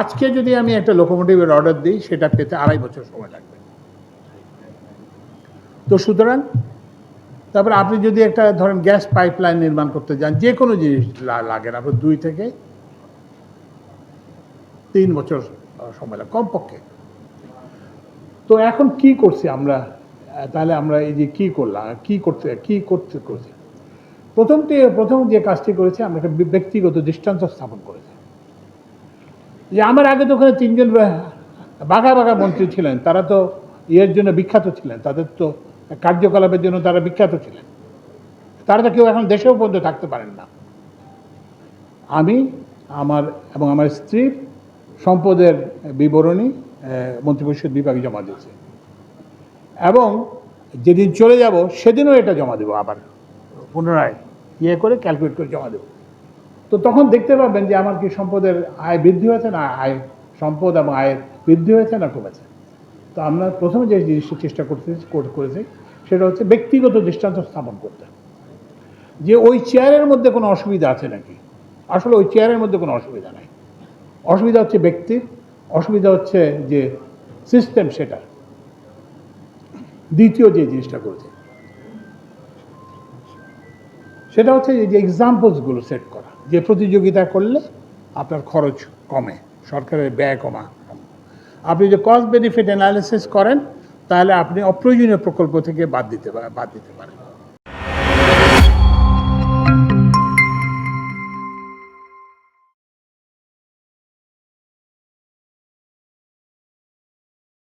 আজকে যদি আমি একটা লোকোমোটিভের অর্ডার দিই, সেটা পেতে আড়াই বছর সময় লাগবে। তো সুতরাং, তারপরে আপনি যদি একটা ধরেন গ্যাস পাইপলাইন নির্মাণ করতে যান যে কোনো জিনিস লাগে না দুই থেকে তিন বছর সময় লাগে, কমপক্ষে। তো এখন কি করছি আমরা? তাহলে আমরা এই যে কি করলাম, কি করতে কি করতে করছি? প্রথমটি, প্রথম যে কাজটি করেছে, আমরা একটা ব্যক্তিগত দৃষ্টান্ত স্থাপন করেছি। যে আমার আগে তো ওখানে তিনজন বাঘা বাঘা মন্ত্রী ছিলেন, তারা তো ইয়ের জন্য বিখ্যাত ছিলেন, তাদের তো কার্যকলাপের জন্য তারা বিখ্যাত ছিলেন। তারা তো কেউ এখন দেশেও পর্যন্ত থাকতে পারেন না। আমি, আমার এবং আমার স্ত্রীর সম্পদের বিবরণী মন্ত্রিপরিষদ বিভাগে জমা দিয়েছে। এবং যেদিন চলে যাব, সেদিনও এটা জমা দেবো আবার, পুনরায় ইয়ে করে ক্যালকুলেট করে জমা দেবো। তো তখন দেখতে পাবেন যে আমার কি সম্পদের আয় বৃদ্ধি হয়েছে না আয় সম্পদ এবং আয়ের বৃদ্ধি হয়েছে না কমেছে? তো আমরা প্রথমে যে জিনিসটা চেষ্টা করতে কর- করেছি সেটা হচ্ছে ব্যক্তিগত দৃষ্টান্ত স্থাপন করতে। যে ওই চেয়ারের মধ্যে কোনো অসুবিধা আছে নাকি? আসলে ওই চেয়ারের মধ্যে কোনো অসুবিধা নাই। অসুবিধা হচ্ছে ব্যক্তির অসুবিধা হচ্ছে যে সিস্টেম সেটা। দ্বিতীয় যে জিনিসটা করেছে সেটা হচ্ছে যে এক্সাম্পলসগুলো সেট করা, যে প্রতিযোগিতা করলে আপনার খরচ কমে, সরকারের ব্যয় কমা। আপনি যে কস্ট বেনিফিট অ্যানালিসিস করেন, তাহলে আপনি অপ্রয়োজনীয় প্রকল্প থেকে বাদ দিতে বাদ দিতে পারেন।